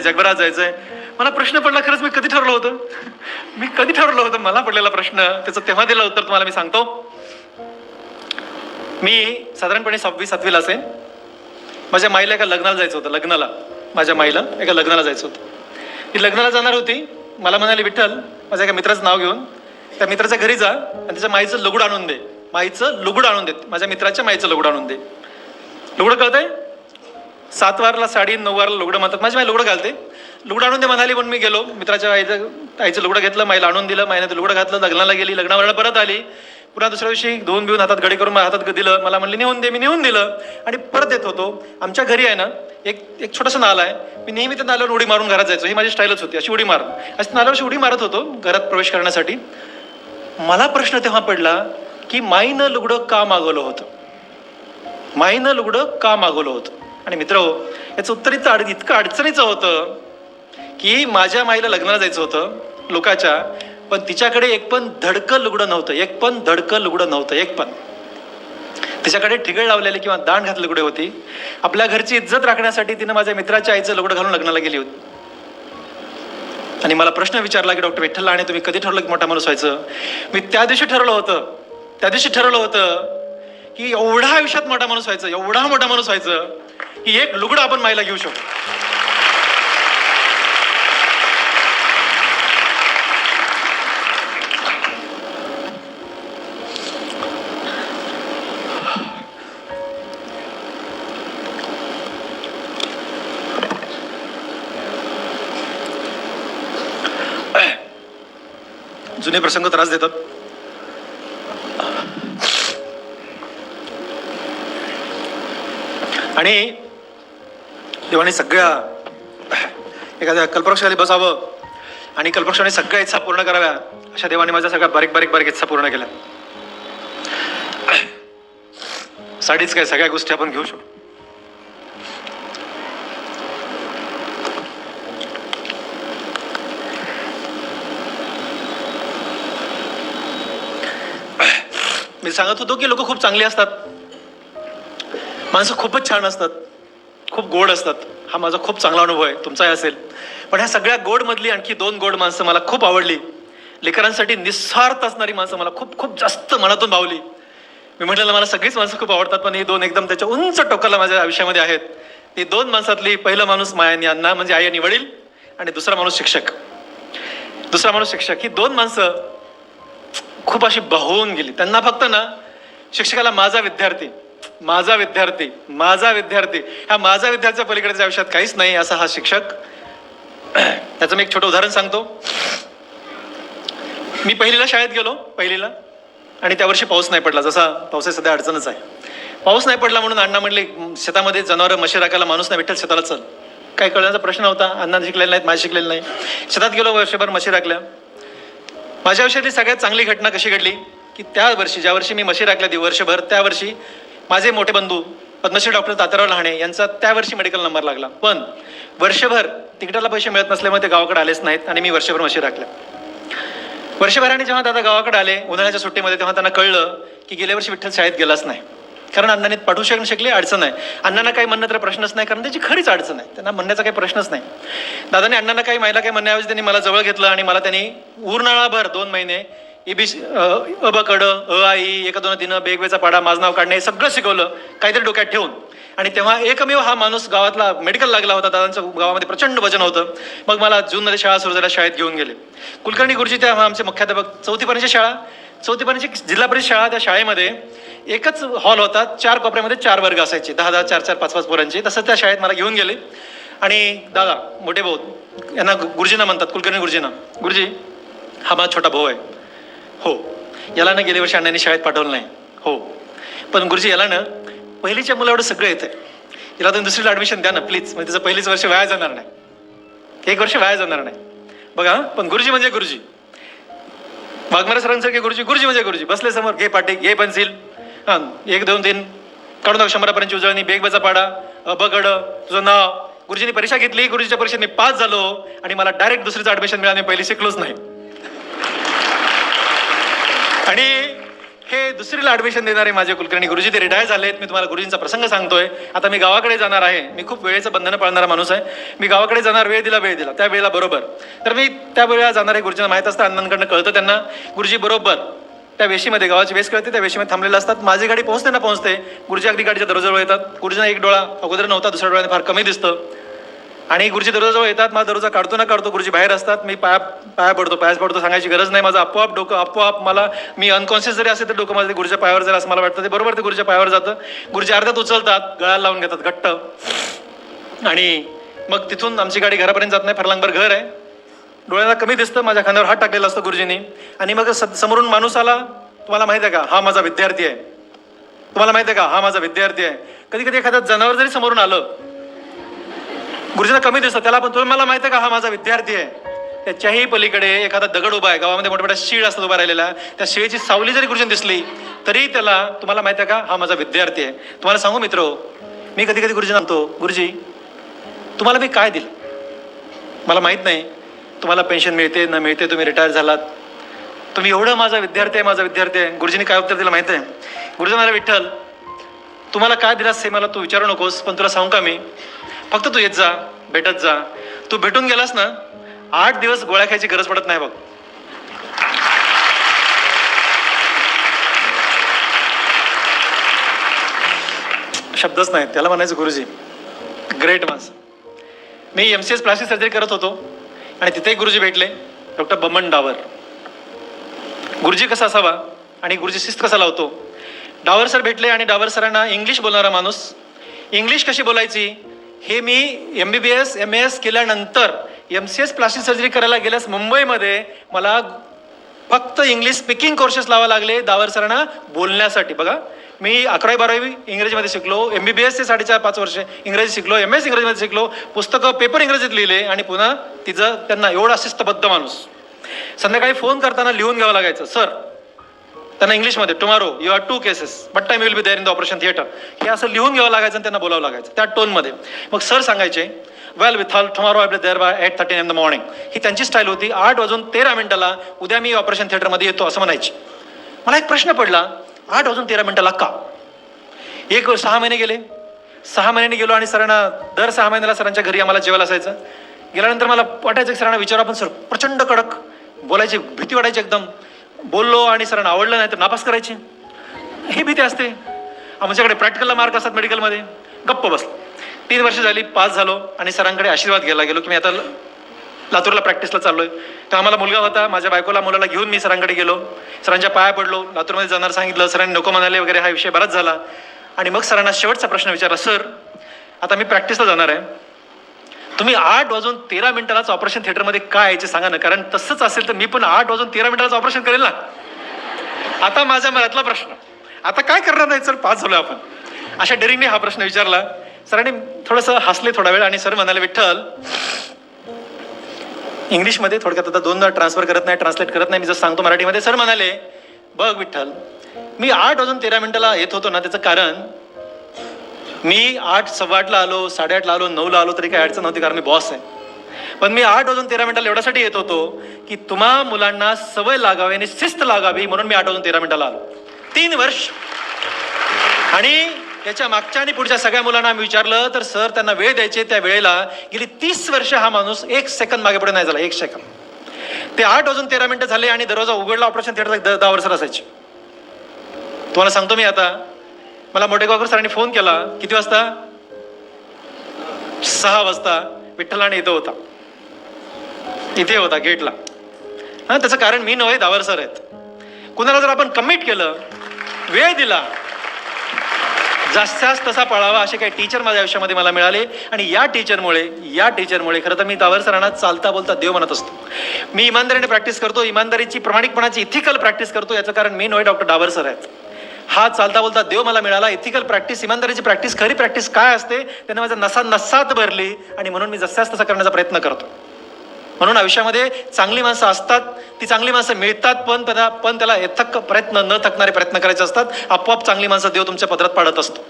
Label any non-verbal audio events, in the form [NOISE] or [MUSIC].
जगभरात जायचंय. मला प्रश्न पडला खरंच मी कधी ठरलो होतं? मी कधी ठरवलं होतं? मला पडलेला प्रश्न त्याचं तेव्हा दिलं उत्तर तुम्हाला मी सांगतो. मी साधारणपणे सहावी सातवीला असेल माझ्या माईला एका लग्नाला जायचं होतं लग्नाला. माझ्या माईला एका लग्नाला जायचं होतं. ती लग्नाला जाणार होती. मला म्हणाली विठ्ठल माझ्या एका मित्राचं नाव घेऊन त्या मित्राच्या घरी जा आणि त्याच्या माईचं लुगड आणून दे. माईचं लुगड आणून दे. माझ्या मित्राच्या माईचं लुगड आणून दे. लुगडं कळतंय? सात वारला साडी नऊवारला लुगडं म्हणतात. माझी माई लुगडं घालते. लुगडं आणून दे म्हणाली पण मी गेलो. मित्राच्या आईचं आईचं लुगडं घेतलं माईला आणून दिलं. माईने ते लुगडं घातलं लग्नाला गेली. लग्नावर परत आली. पुन्हा दुसऱ्या दिवशी धुवून बिवून हातात गडी करून हातात दिलं. मला म्हणले नेऊन दे मी नेऊन दिलं. आणि परत येत होतो. आमच्या घरी आहे ना एक एक छोटंसं नाला आहे. मी नेहमी त्या नाल्यावर उडी मारून घरात जायचो. ही माझी स्टाईलच होती. अशी उडी मार अशी नाल्यावर उडी मारत होतो घरात प्रवेश करण्यासाठी. मला प्रश्न तेव्हा पडला की माईनं लुगडं का मागवलं होतं? माईनं लुगडं का मागवलं होतं? आणि मित्र हो, याचं उत्तर इथं अड इतकं अडचणीचं होतं की माझ्या माईला लग्नाला जायचं होतं लोकाच्या पण तिच्याकडे एक पण धडकं लुगडं नव्हतं एक पण धडकं लुगडं नव्हतं एक पण. तिच्याकडे ठिगळ लावलेली किंवा दाण घातले लुगडे होती. आपल्या घरची इज्जत राखण्यासाठी तिनं माझ्या मित्राच्या आईचं लुगडं घालून लग्नाला गेली होती. आणि मला प्रश्न विचारला की डॉक्टर विठ्ठल आणि तुम्ही कधी ठरवलं की मोठा माणूस व्हायचं? मी त्या दिवशी ठरवलं होतं त्या दिवशी ठरवलं होतं की एवढा आयुष्यात मोठा माणूस व्हायचं एवढा मोठा माणूस व्हायचं की एक लुगडं आपण मायला घेऊ शकतो जुने प्रसंग त्रास देतात. आणि देवाने सगळ्या एखाद्या कल्पवृक्षाली बसावं आणि कल्पवृक्षाने सगळ्या इच्छा पूर्ण कराव्या अशा देवाने माझ्या सगळ्या बारीक बारीक बारीक इच्छा पूर्ण केल्या. साडीच काय सगळ्या गोष्टी आपण घेऊ शकतो मी सांगत होतो की लोक खूप चांगली असतात. माणसं खूपच छान असतात. खूप गोड असतात. हा माझा खूप चांगला अनुभव आहे. तुमचाही असेल. पण ह्या सगळ्या गोडमधली आणखी दोन गोड माणसं मला खूप आवडली. लेकरांसाठी निस्वार्थ असणारी माणसं मला खूप खूप जास्त मनातून भावली. मी म्हटलेलं मला सगळीच माणसं खूप आवडतात पण ही दोन एकदम त्याच्या उंच टोकाला माझ्या आयुष्यामध्ये आहेत. ती दोन माणसातली पहिलं माणूस मायानी अण्णा म्हणजे आई आणि वडील आणि दुसरा माणूस शिक्षक. दुसरा माणूस शिक्षक. ही दोन माणसं खूप अशी बहून गेली. त्यांना फक्त ना शिक्षकाला माझा विद्यार्थी. माझा विद्यार्थी माझा विद्यार्थी. हा माझा विद्यार्थ्याच्या पलीकडच्या आयुष्यात काहीच नाही असा हा शिक्षक. [CLEARS THROAT] त्याचं मी एक छोटं उदाहरण सांगतो. मी पहिलीला शाळेत गेलो पहिलीला आणि त्या वर्षी पाऊस नाही पडला. जसा पावसाची सध्या अडचणच आहे. पाऊस नाही पडला म्हणून अण्णा म्हणले शेतामध्ये जनावरं मशी राखायला माणूस नाही भेटेल शेताला चल. काय कळण्याचा प्रश्न होता अण्णा शिकलेला नाहीत माझे शिकलेलं नाही. शेतात गेलो वर्षभर मशी राखल्या. माझ्या आयुष्यातली सगळ्यात चांगली घटना कशी घडली की त्या वर्षी ज्या वर्षी मी मशी राखल्या ती वर्षभर त्या वर्षी माझे मोठे बंधू पद्मश्री डॉक्टर तात्याराव लहाणे यांचा त्या वर्षी मेडिकल नंबर लागला. पण वर्षभर तिकिटाला पैसे मिळत नसल्यामुळे ते गावाकडे आलेच नाहीत आणि मी वर्षभर म्हशी राखल्या. वर्षभराने जेव्हा दादा गावाकडे आले उन्हाळ्याच्या सुट्टीमध्ये तेव्हा त्यांना कळलं की गेल्या वर्षी विठ्ठल शाळेत गेलाच नाही. कारण अण्णाने पाठवू शकणं शकले अडचण आहे अण्णांना काही म्हणणं तर प्रश्नच नाही कारण त्याची खरीच अडचण आहे. त्यांना म्हणण्याचा काही प्रश्नच नाही. दादाने अण्णांना काही महिला काही म्हणण्याऐवजी त्यांनी मला जवळ घेतलं आणि मला त्यांनी उरनाळाभर दोन महिने एबी अ ब कड अ आई एका दोन दिनं बेगवेचा पाडा माझं नाव काढणे हे सगळं शिकवलं काहीतरी डोक्यात ठेवून. आणि तेव्हा एकमेव हा माणूस गावातला मेडिकल लागला होता दादांचं गावामध्ये प्रचंड वजन होतं. मग मला जूनमध्ये शाळा सुरू झाल्या शाळेत घेऊन गेले. कुलकर्णी गुरुजी त्या आमचे मुख्याध्यापक चौथीपर्यंतची शाळा चौथीपर्यंतची जिल्हा परिषद शाळा त्या शाळेमध्ये एकच हॉल होता चार कोपऱ्यामध्ये चार वर्ग असायचे दहा दहा चार चार पाच पाच पोरांचे. तसं त्या शाळेत मला घेऊन गेले. आणि दादा मोठे भाऊ यांना गुरुजींना म्हणतात कुलकर्णी गुरुजींना. गुरुजी हा माझा छोटा भाऊ आहे. हो. याला ना गेल्या वर्षी अण्णांनी शाळेत पाठवलं नाही. हो. पण गुरुजी याला ना पहिलीच्या मुलं एवढं सगळं येतं याला तुम्ही दुसरीला ॲडमिशन द्या ना प्लीज म्हणजे त्याचं पहिलीच वर्ष वाया जाणार नाही. एक वर्ष वाया जाणार नाही. बघा पण गुरुजी म्हणजे गुरुजी. वाघमारे सरांसारखे गुरुजी गुरुजी म्हणजे गुरुजी. बसले समोर घे पाटी घे पेन्सिल हां. एक दोन तीन. काढून जाऊ शंभरापर्यंत उजळणी बेग बचा पाडा बगड तुझं नाव. गुरुजींनी परीक्षा घेतली गुरुजीच्या परीक्षेने पास झालो आणि मला डायरेक्ट दुसरीचं ॲडमिशन मिळाले मी पहिली शिकलोच नाही. आणि हे दुसरीला ॲडमिशन देणारे माझे कुलकर्णी गुरुजी ते रिटायर झाले आहेत मी तुम्हाला गुरुजींचा प्रसंग सांगतोय. आता मी गावाकडे जाणार आहे. मी खूप वेळेचं बंधनं पाळणारा माणूस आहे. मी गावाकडे जाणार वेळ दिला वेळ दिला. त्या वेळेला बरोबर. तर मी त्या वेळेला जाणार आहे गुरुजींना माहीत असतं अण्णांकडनं कळतं त्यांना. गुरुजी बरोबर त्या वेशीमध्ये गावाची वेश कळते त्या वेशीमध्ये थांबलेले असतात. माझी गाडी पोहोचते ना पोहोचते. गुरुजी अगदी गाडीच्या दरवाजाजवळ येतात. गुरुजींना एक डोळा अगोदर नव्हता दुसऱ्या डोळ्याने फार कमी दिसतं. आणि गुरुजी दरवाजाजवळ येतात मला दररोजा काढतो ना काढतो गुरुजी बाहेर असतात मी पाया पाया पडतो पायाच पडतो सांगायची गरज नाही माझं आपोआप डोकं आपोआप मला मी अनकॉन्शियस जरी असेल तर डोकं माझं गुरुच्या पायावर जर असं मला वाटतं. ते बरोबर ते गुरुच्या पायावर जातं. गुरुजी अर्ध्यात उचलतात गळ्याला लावून घेतात घट्ट. आणि मग तिथून आमची गाडी घरापर्यंत जात नाही फरलांगभर घर आहे. डोळ्याला कमी दिसतं माझ्या खांद्यावर हात टाकलेला असतो गुरुजींनी. आणि मग स- समोरून माणूस आला तुम्हाला माहिती आहे का हा माझा विद्यार्थी आहे. तुम्हाला माहिती आहे का हा माझा विद्यार्थी आहे. कधी कधी एखादा जनावर जरी समोरून आलं गुरुजींना कमी दिसतं. त्याला पण तुम्ही मला माहिती आहे का हा माझा विद्यार्थी आहे. त्याच्याही पलीकडे एखादा दगड उभा आहे. गावामध्ये मोठमोठ्या मोठ्या शीळ असतात उभा राहिलेला त्या शिळेची सावली जरी गुरुजींनी दिसली तरी त्याला तुम्हाला माहिती आहे का हा माझा विद्यार्थी आहे. तुम्हाला सांगू मित्र मी कधी कधी गुरुजी म्हणतो गुरुजी तुम्हाला मी काय दिलं? मला माहीत नाही. तुम्हाला पेन्शन मिळते न मिळते तुम्ही रिटायर झालात. तुम्ही एवढं माझा विद्यार्थी आहे माझा विद्यार्थी आहे. गुरुजीने काय उत्तर दिलं माहीत आहे? गुरुजी मला विठ्ठल तुम्हाला काय दिलास हे मला तू विचारू नकोस पण तुला सांगू का मी? फक्त तू येत जा भेटत जा. तू भेटून गेलास ना आठ दिवस गोळ्या खायची गरज पडत नाही बघ. शब्दच नाही त्याला म्हणायचं गुरुजी ग्रेट माणसं मी M C S plastic surgery करत होतो आणि तिथेही गुरुजी भेटले डॉक्टर बमन डावर. गुरुजी कसा असावा आणि गुरुजी शिस्त कसा लावतो? डावर सर भेटले आणि डावर सरांना इंग्लिश बोलणारा माणूस. इंग्लिश कशी बोलायची? हे मी M B B S M S केल्यानंतर M C S plastic surgery करायला गेल्यास मुंबईमध्ये मला फक्त इंग्लिश स्पीकिंग कोर्सेस लावा लागले दावर सरांना बोलण्यासाठी. बघा मी अकरावी बारावी इंग्रजीमध्ये शिकलो एम बी बी एसचे साडेचार पाच वर्ष इंग्रजी शिकलो एम एस इंग्रजीमध्ये शिकलो पुस्तकं पेपर इंग्रजीत लिहिले आणि पुन्हा तिचं त्यांना एवढा शिस्तबद्ध माणूस. संध्याकाळी फोन करताना लिहून घ्यावं लागायचं. सर त्यांना इंग्लिशमध्ये tomorrow you are two cases but time will be there in the operation theatre हे असं लिहून घ्यावं लागायचं आणि त्यांना बोलावं लागायचं त्या टोनमध्ये. मग सर सांगायचे well with hall tomorrow I there by eight thirteen in the morning ही त्यांची स्टाईल होती. आठ वाजून तेरा मिनिटाला उद्या मी ऑपरेशन थिएटरमध्ये येतो असं म्हणायचे. मला एक प्रश्न पडला आठ वाजून तेरा मिनिटाला का? एक सहा महिने गेले. सहा महिन्याने गेलो आणि सरांना दर सहा महिन्याला सरांच्या घरी आम्हाला जेवायला असायचं. गेल्यानंतर मला वाटायचं की सरांना विचारा आपण सर प्रचंड कडक बोलायची भीती वाटायची एकदम. बोललो आणि सरांना आवडलं नाही तर नापास करायची. ही भीती असते. आमच्याकडे प्रॅक्टिकलला मार्क असतात मेडिकलमध्ये गप्प बसलो तीन वर्ष झाली पास झालो आणि सरांकडे आशीर्वाद घ्यायला गेलो की मी आता लातूरला प्रॅक्टिसला चाललो आहे तर आम्हाला मुलगा होता माझ्या बायकोला मुलाला घेऊन मी सरांकडे गेलो. सरांच्या पाया पडलो. लातूरमध्ये जाणार सांगितलं सरांनी नको म्हणाले वगैरे हा विषय बराच झाला. आणि मग सरांना शेवटचा प्रश्न विचारला सर आता मी प्रॅक्टिसला जाणार आहे. तुम्ही आठ वाजून तेरा मिनिटालाच ऑपरेशन थिएटरमध्ये काय यायचे सांगा ना कारण तसंच असेल तर मी पण आठ वाजून तेरा मिनिटालाच ऑपरेशन करेल ना. आता माझ्या मनातला प्रश्न. आता काय करणार नाही सर पास झालो आपण. अशा डेरिंगने हा प्रश्न विचारला. सरांनी थोडंसं हसले थोडा वेळ आणि सर म्हणाले विठ्ठल इंग्लिशमध्ये थोडक्यात आता दोनदा ट्रान्सफर करत नाही ट्रान्सलेट करत नाही मी जर सांगतो मराठीमध्ये. सर म्हणाले बघ विठ्ठल मी आठ वाजून तेरा मिनिटाला येत होतो ना त्याचं कारण मी आठ सव्वा आठला आलो साडेआठला आलो नऊला आलो तरी काही अडचण नव्हती कारण मी बॉस आहे. पण मी आठ वाजून तेरा मिनिटाला एवढ्यासाठी येत होतो की तुम्हा मुलांना सवय लागावी आणि शिस्त लागावी म्हणून मी आठ वाजून तेरा मिनिटाला आलो. तीन वर्ष. आणि त्याच्या मागच्या आणि पुढच्या सगळ्या मुलांना आम्ही विचारलं तर सर त्यांना वेळ द्यायचे त्या वेळेला. गेली तीस वर्ष हा माणूस एक सेकंद मागे पुढे नाही झाला एक सेकंद ते आठ वाजून तेरा मिनिटं झाले आणि दरवाजा उघडला ऑपरेशन थिएटर दहा वर्ष असायचे. तुम्हाला सांगतो मी आता. मला मोटेगावकर सरांनी फोन केला. किती वाजता? सहा वाजता. विठ्ठलाने इथं होता. इथे होता गेटला. हां त्याचं कारण मी नव्हे दावर सर आहेत. कुणाला जर आपण कमिट केलं वेळ दिला जास्तीत जास्त तसा पळावा असे काही टीचर माझ्या आयुष्यामध्ये मला मिळाले. आणि या टीचरमुळे या टीचरमुळे खरं तर मी दावर सरांना चालता बोलता देव म्हणत असतो. मी इमानदारीने प्रॅक्टिस करतो इमानदारीची प्रामाणिकपणाची इथिकल प्रॅक्टिस करतो याचं कारण मी नव्हे डॉक्टर डावर सर आहेत. हा चालता बोलता देव मला मिळाला. इथिकल प्रॅक्टिस इमानदारीची प्रॅक्टिस खरी प्रॅक्टिस काय असते? त्याने माझ्या नसा नसात भरली आणि म्हणून मी जसाच तसा करण्याचा प्रयत्न करतो. म्हणून आयुष्यामध्ये चांगली माणसं असतात ती चांगली माणसं मिळतात पण त्याला पण त्याला यथक प्रयत्न न थकणारे प्रयत्न करायचे असतात. आपोआप चांगली माणसं देव तुमच्या पदरात पाडत असतो.